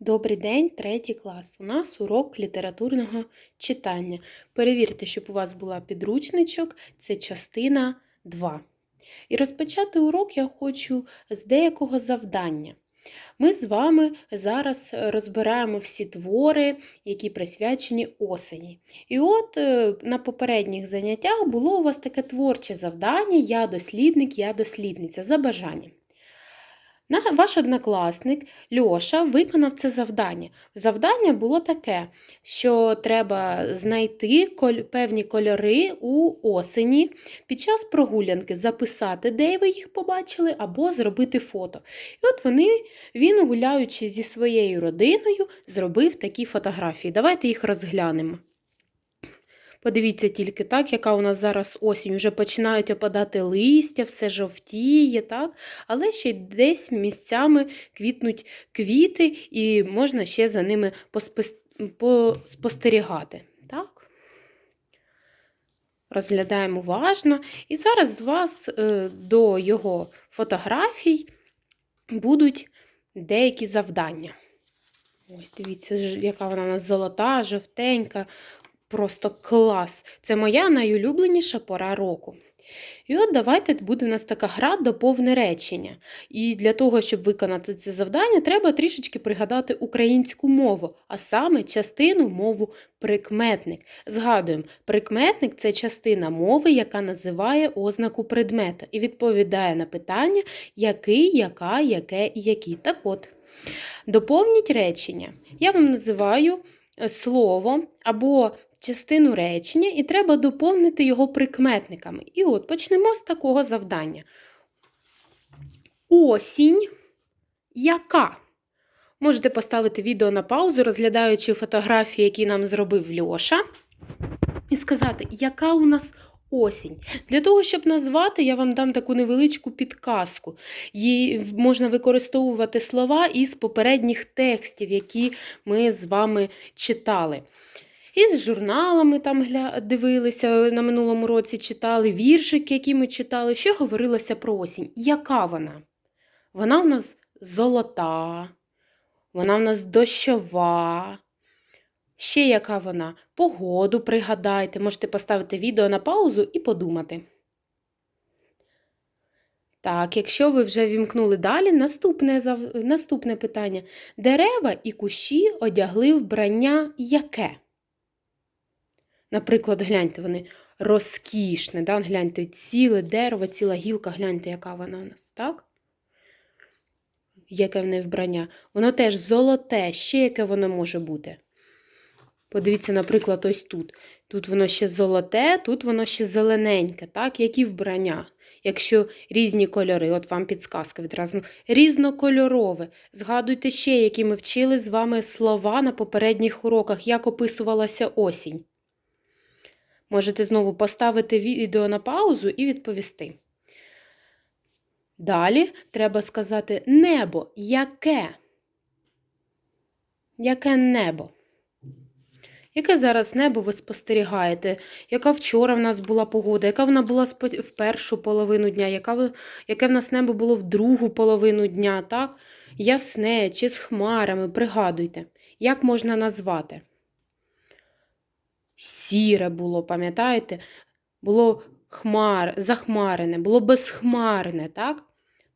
Добрий день, третій клас. У нас урок літературного читання. Перевірте, щоб у вас була підручничок, це частина 2. І розпочати урок я хочу з деякого завдання. Ми з вами зараз розбираємо всі твори, які присвячені осені. І от е, на попередніх заняттях було у вас таке творче завдання Я дослідник, я дослідниця за бажанням. Ваш однокласник Льоша виконав це завдання. Завдання було таке, що треба знайти певні кольори у осені під час прогулянки, записати, де ви їх побачили, або зробити фото. І от вони, він, гуляючи зі своєю родиною, зробив такі фотографії. Давайте їх розглянемо. Подивіться тільки так, яка у нас зараз осінь. Вже починають опадати листя, все жовтіє, так? але ще десь місцями квітнуть квіти, і можна ще за ними поспостерігати. Так? Розглядаємо уважно. І зараз з вас е, до його фотографій будуть деякі завдання. Ось дивіться, яка вона у нас золота, жовтенька, просто клас. Це моя найулюбленіша пора року. І от давайте буде у нас така гра доповне речення. І для того, щоб виконати це завдання, треба трішечки пригадати українську мову, а саме частину мову прикметник. Згадуємо, прикметник це частина мови, яка називає ознаку предмета і відповідає на питання, який, яка, яке і які. Так от, доповніть речення. Я вам називаю слово або частину речення, і треба доповнити його прикметниками. І от почнемо з такого завдання. Осінь яка? Можете поставити відео на паузу, розглядаючи фотографії, які нам зробив Льоша, і сказати, яка у нас осінь. Для того, щоб назвати, я вам дам таку невеличку підказку. Її можна використовувати слова із попередніх текстів, які ми з вами читали. І з журналами там дивилися на минулому році, читали віршики, які ми читали. Що говорилося про осінь? Яка вона? Вона в нас золота, вона в нас дощова. Ще яка вона? Погоду пригадайте. Можете поставити відео на паузу і подумати. Так, якщо ви вже вімкнули далі, наступне, наступне питання. Дерева і кущі одягли вбрання яке? Наприклад, гляньте, вони розкішне, да? гляньте, ціле дерево, ціла гілка, гляньте, яка вона у нас, так? Яке в неї вбрання. Воно теж золоте, ще яке воно може бути. Подивіться, наприклад, ось тут. Тут воно ще золоте, тут воно ще зелененьке, так? Які вбрання? Якщо різні кольори, от вам підсказка відразу. Різнокольорове. Згадуйте ще, які ми вчили з вами слова на попередніх уроках, як описувалася осінь. Можете знову поставити відео на паузу і відповісти. Далі треба сказати небо. Яке? Яке небо? Яке зараз небо ви спостерігаєте? Яка вчора в нас була погода? Яка вона була в першу половину дня? Яка, яке в нас небо було в другу половину дня, так? Ясне чи з хмарами? Пригадуйте, як можна назвати? Сіре було, пам'ятаєте? Було хмар, захмарене, було безхмарне, так?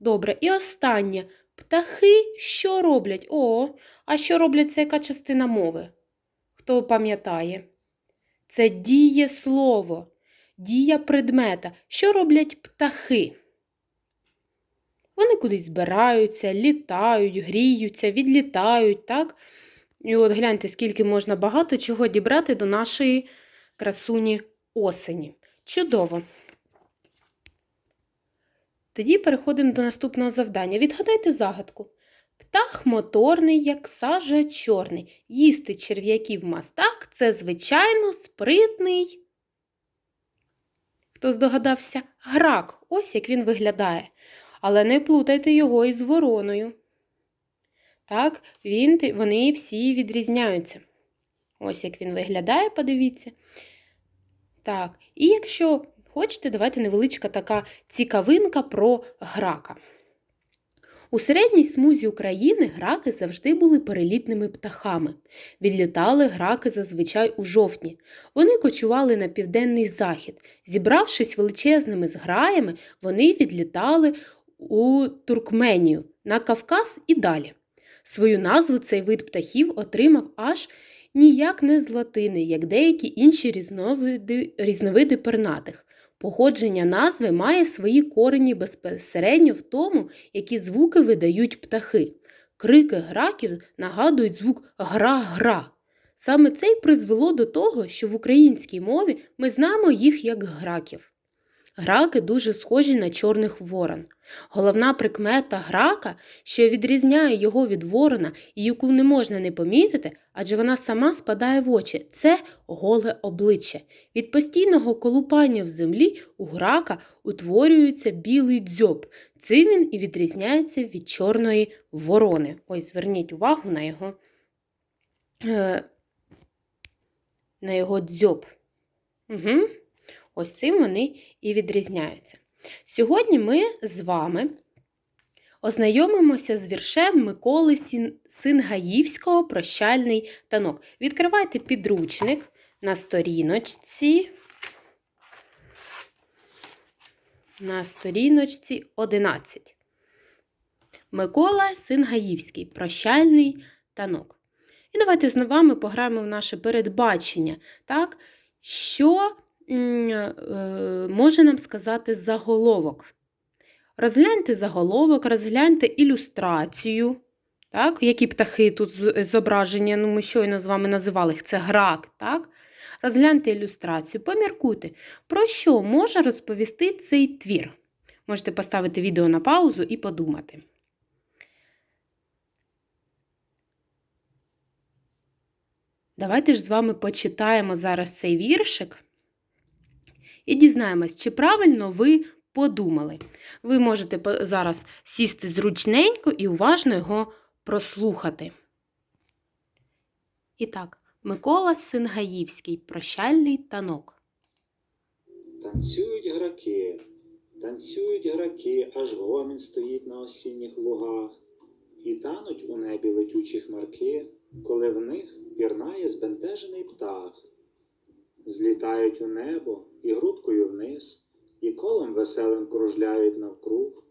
Добре. І останнє. Птахи що роблять? О, а що роблять це яка частина мови? Хто пам'ятає? Це дієслово, дія предмета. Що роблять птахи? Вони кудись збираються, літають, гріються, відлітають, так? І от гляньте, скільки можна багато чого дібрати до нашої красуні осені. Чудово. Тоді переходимо до наступного завдання. Відгадайте загадку. Птах моторний, як сажа чорний. Їсти черв'яків мастак це, звичайно, спритний. Хто здогадався? Грак. Ось як він виглядає. Але не плутайте його із вороною. Так, він, вони всі відрізняються. Ось як він виглядає, подивіться. Так, і якщо хочете, давайте невеличка така цікавинка про грака. У середній смузі України граки завжди були перелітними птахами. Відлітали граки зазвичай у жовтні. Вони кочували на південний захід. Зібравшись величезними зграями, вони відлітали у Туркменію, на Кавказ і далі. Свою назву цей вид птахів отримав аж ніяк не з латини, як деякі інші різновиди, різновиди пернатих. Походження назви має свої корені безпосередньо в тому, які звуки видають птахи. Крики граків нагадують звук гра-гра. Саме це й призвело до того, що в українській мові ми знаємо їх як граків. Граки дуже схожі на чорних ворон. Головна прикмета грака, що відрізняє його від ворона і яку не можна не помітити, адже вона сама спадає в очі це голе обличчя. Від постійного колупання в землі у грака утворюється білий дзьоб. Цим він і відрізняється від чорної ворони. Ось зверніть увагу на його, е, на його дзьоб. Угу. Ось цим вони і відрізняються. Сьогодні ми з вами ознайомимося з віршем Миколи Сингаївського Прощальний танок. Відкривайте підручник на сторіночці. На сторіночці 11. Микола Сингаївський Прощальний танок. І давайте з вами пограємо в наше передбачення, так? що може нам сказати заголовок. Розгляньте заголовок, розгляньте ілюстрацію. Так? Які птахи тут зображені, ну ми щойно з вами називали їх, це грак. так? Розгляньте ілюстрацію, поміркуйте, про що може розповісти цей твір. Можете поставити відео на паузу і подумати. Давайте ж з вами почитаємо зараз цей віршик і дізнаємось, чи правильно ви подумали. Ви можете зараз сісти зручненько і уважно його прослухати. І так, Микола Сингаївський прощальний танок. Танцюють граки, танцюють граки, аж гомін стоїть на осінніх лугах, і тануть у небі летючі хмарки, коли в них пірнає збентежений птах. Злітають у небо, і грудкою вниз, і колом веселим кружляють навкруг,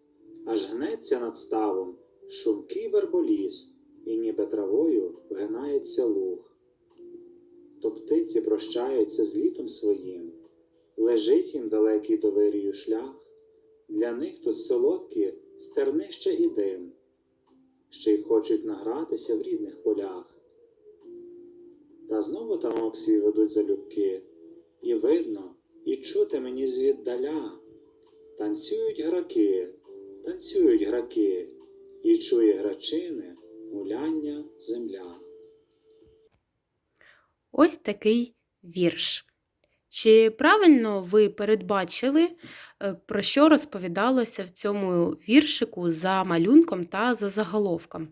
аж гнеться над ставом шумкий верболіс, і ніби травою вгинається луг. То птиці прощаються з літом своїм, лежить їм далекий до вирію шлях, для них тут солодкі стернище і дим, ще й хочуть награтися в рідних полях. Та знову танок свій ведуть залюбки, і видно, і чути мені звіддаля. Танцюють граки, танцюють граки, і чує грачини гуляння земля. Ось такий вірш. Чи правильно ви передбачили, е, про що розповідалося в цьому віршику за малюнком та за заголовком?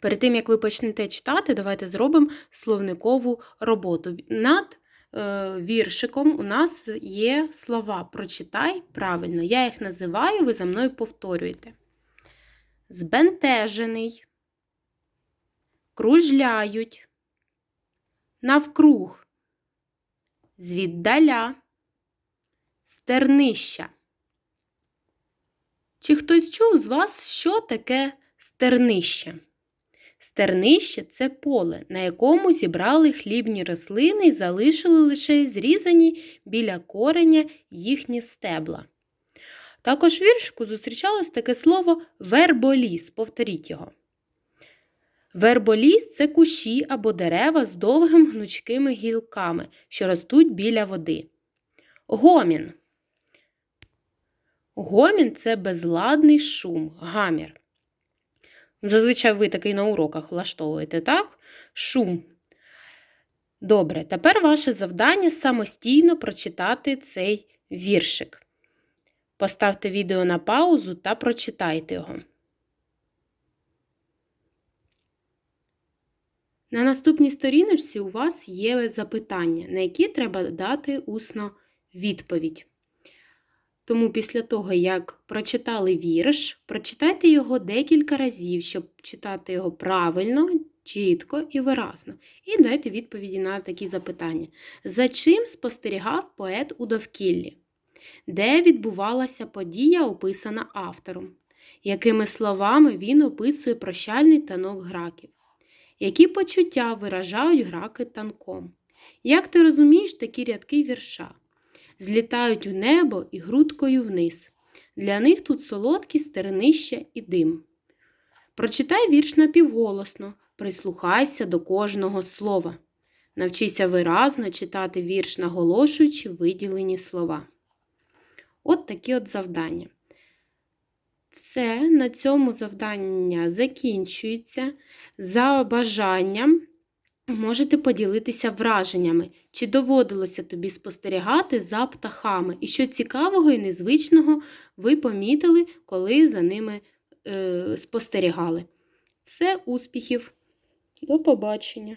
Перед тим, як ви почнете читати, давайте зробимо словникову роботу. Над Е, віршиком у нас є слова прочитай правильно. Я їх називаю, ви за мною повторюєте. Збентежений, кружляють, навкруг, звіддаля, стернища. Чи хтось чув з вас, що таке стернище? Стернище це поле, на якому зібрали хлібні рослини і залишили лише зрізані біля кореня їхні стебла. Також в віршику зустрічалось таке слово верболіс. Повторіть його. Верболіс це кущі або дерева з довгими гнучкими гілками, що ростуть біля води. Гомін. Гомін це безладний шум, гамір. Зазвичай ви такий на уроках влаштовуєте, так? Шум. Добре, тепер ваше завдання самостійно прочитати цей віршик. Поставте відео на паузу та прочитайте його. На наступній сторіночці у вас є запитання, на які треба дати усно відповідь. Тому після того, як прочитали вірш, прочитайте його декілька разів, щоб читати його правильно, чітко і виразно. І дайте відповіді на такі запитання. За чим спостерігав поет у довкіллі? Де відбувалася подія, описана автором? Якими словами він описує прощальний танок граків? Які почуття виражають граки танком? Як ти розумієш такі рядки вірша? Злітають у небо і грудкою вниз. Для них тут солодкі стернища і дим. Прочитай вірш напівголосно, прислухайся до кожного слова. Навчися виразно читати вірш, наголошуючи виділені слова. От такі от завдання. Все, на цьому завдання закінчується. За бажанням можете поділитися враженнями, чи доводилося тобі спостерігати за птахами, і що цікавого і незвичного ви помітили, коли за ними е, спостерігали. Все, успіхів! До побачення!